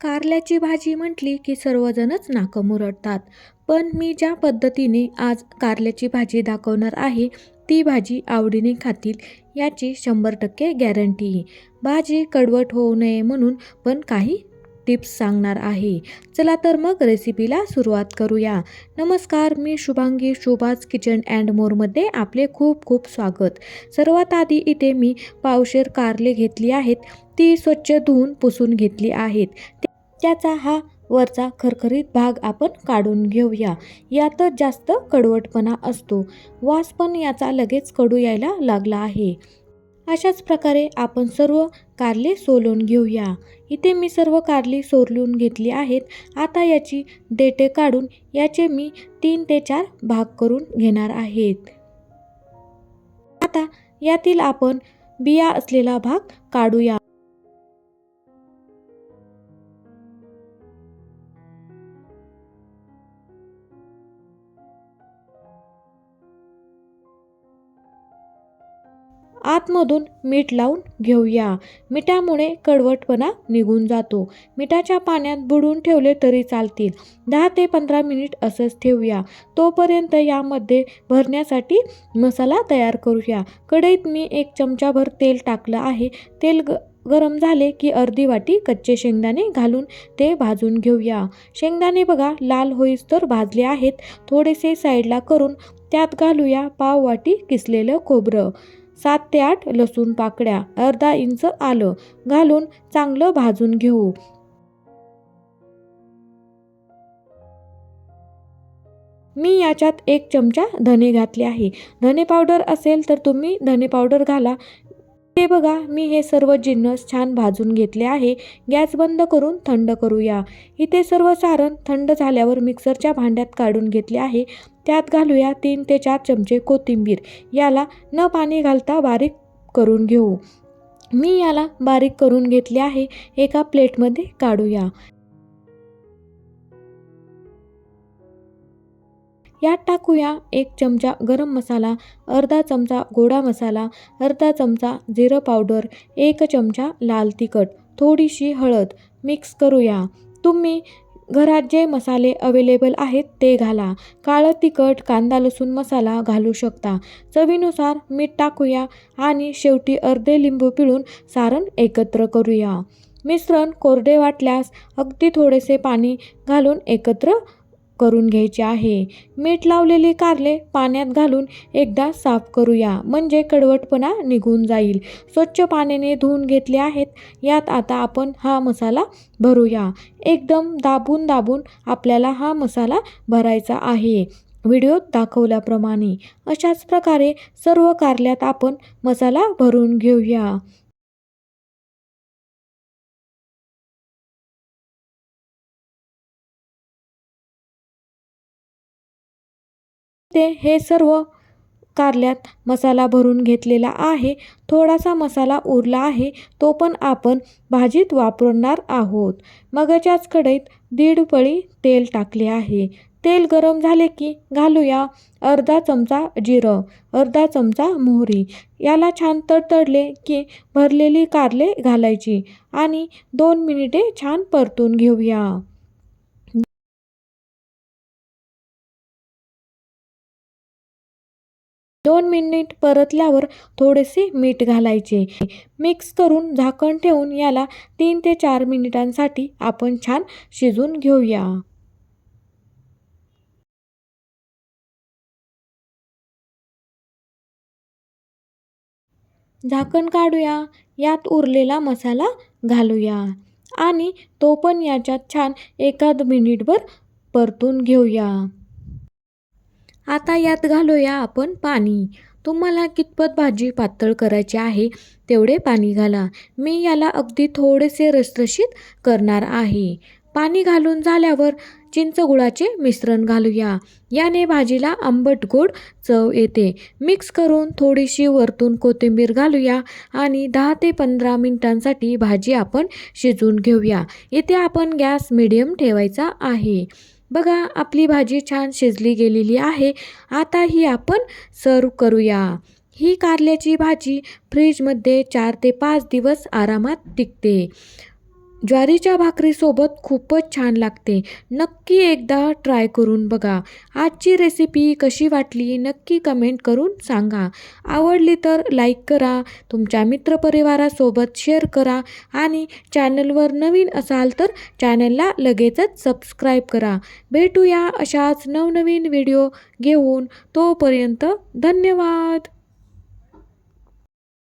कारल्याची भाजी म्हटली की सर्वजणच नाकं मुरडतात. पण मी ज्या पद्धतीने आज कारल्याची भाजी दाखवणार आहे ती भाजी आवडीने खातील याची शंभर टक्के गॅरंटी. भाजी कडवट होऊ नये म्हणून पण काही टिप्स सांगणार आहे. चला तर मग रेसिपीला सुरुवात करूया. नमस्कार मी शुभांगी शुभाज किचन अँड मोरमध्ये आपले खूप खूप स्वागत. सर्वात आधी इथे मी पावशेर कारले घेतली आहेत. ती स्वच्छ धुवून पुसून घेतली आहेत. त्याचा हा वरचा खरखरीत भाग आपण काढून घेऊया. यातच जास्त कडवटपणा असतो. वास पण याचा लगेच कडू यायला लागला आहे. अशाच प्रकारे आपण सर्व कारले सोलून घेऊया. इथे मी सर्व कारली सोलून घेतली आहेत. आता याची डेटे काढून याचे मी तीन ते चार भाग करून घेणार आहेत. आता यातील आपण बिया असलेला भाग काढूया. आतमधून मीठ लावून घेऊया. मिठामुळे कडवटपणा निघून जातो. मिठाच्या पाण्यात बुडून ठेवले तरी चालतील. दहा ते पंधरा मिनिट असंच ठेवूया. तोपर्यंत यामध्ये भरण्यासाठी मसाला तयार करूया. कढईत मी एक चमचाभर तेल टाकलं आहे. तेल ग गरम झाले की अर्धी वाटी कच्चे शेंगदाणे घालून ते भाजून घेऊया. शेंगदाणे बघा लाल होईस्तोवर भाजले आहेत. थोडेसे साईडला करून त्यात घालूया पाव वाटी किसलेलं खोबरं. सात ते आठ लसूण पाकळ्या अर्धा इंच आलं घालून चांगलं भाजून घेऊ. मी याच्यात एक चमचा धने घातले आहे. धने पावडर असेल तर तुम्ही धने पावडर घाला. ते बघा मी हे सर्व जिन्नस छान भाजून घेतले आहे. गॅस बंद करून थंड करूया. इथे सर्व सारण थंड झाल्यावर मिक्सरच्या भांड्यात काढून घेतले आहे. त्यात घालूया तीन ते चार चमचे कोथिंबीर. याला न पाणी घालता बारीक करून घेऊ. मी याला बारीक करून घेतले आहे. एका प्लेटमध्ये काढूया. यात टाकूया एक चमचा गरम मसाला अर्धा चमचा गोडा मसाला अर्धा चमचा जिरं पावडर एक चमचा लाल तिखट थोडीशी हळद. मिक्स करूया. तुम्ही घरात जे मसाले अवेलेबल आहेत ते घाला. काळं तिखट कांदा लसूण मसाला घालू शकता. चवीनुसार मीठ टाकूया आणि शेवटी अर्धे लिंबू पिळून सारण एकत्र करूया. मिश्रण कोरडे वाटल्यास अगदी थोडेसे पाणी घालून एकत्र करून घ्यायचे आहे. मीठ लावलेले कारले पाण्यात घालून एकदा साफ करूया. म्हणजे कडवटपणा निघून जाईल. स्वच्छ पाण्याने धुवून घेतले आहेत. यात आता आपण हा मसाला भरूया. एकदम दाबून दाबून आपल्याला हा मसाला भरायचा आहे. व्हिडिओत दाखवल्याप्रमाणे अशाच प्रकारे सर्व कारल्यात आपण मसाला भरून घेऊया. ते हे सर्व कारल्यात मसाला भरून घेतलेला आहे. थोडासा मसाला उरला आहे. तो पण आपण भाजीत वापरणार आहोत. मगच्याच कढईत दीड पळी तेल टाकले आहे. तेल गरम झाले की घालूया. अर्धा चमचा जिरं अर्धा चमचा मोहरी. याला छान तडतडले की भरलेली कारले घालायची. आणि दोन मिनिटे छान परतून घेऊया. दोन मिनिट परतल्यावर थोडेसे मीठ घालायचे. मिक्स करून झाकण ठेवून याला तीन ते चार मिनिटांसाठी आपण छान शिजून घेऊया. झाकण काढूया. यात उरलेला मसाला घालूया. आणि तो पण याच्यात छान एखाद मिनिटभर परतून घेऊया. आता यात घालूया आपण पाणी. तुम्हाला कितपत भाजी पातळ करायची आहे तेवढे पाणी घाला. मी याला अगदी थोडेसे रसरशीत करणार आहे. पाणी घालून झाल्यावर चिंचगुळाचे मिश्रण घालूया. याने भाजीला आंबट गोड चव येते. मिक्स करून थोडीशी वरतून कोथिंबीर घालूया आणि दहा ते पंधरा मिनिटांसाठी भाजी आपण शिजवून घेऊया. इथे आपण गॅस मिडियम ठेवायचा आहे. बघा आपली भाजी छान शिजली गेलेली आहे. आता ही आपण सर्व करूया. ही कारल्याची भाजी फ्रीजमध्ये चार ते पाच दिवस आरामात टिकते. ज्वारीच्या भाकरीसोबत खूपच छान लागते. नक्की एकदा ट्राय करून बघा. आजची रेसिपी कशी वाटली नक्की कमेंट करून सांगा. आवडली तर लाईक करा तुमच्या मित्रपरिवारासोबत शेअर करा आणि चॅनलवर नवीन असाल तर चॅनलला लगेचच सबस्क्राईब करा. भेटूया अशाच नवनवीन व्हिडिओ घेऊन. तोपर्यंत धन्यवाद!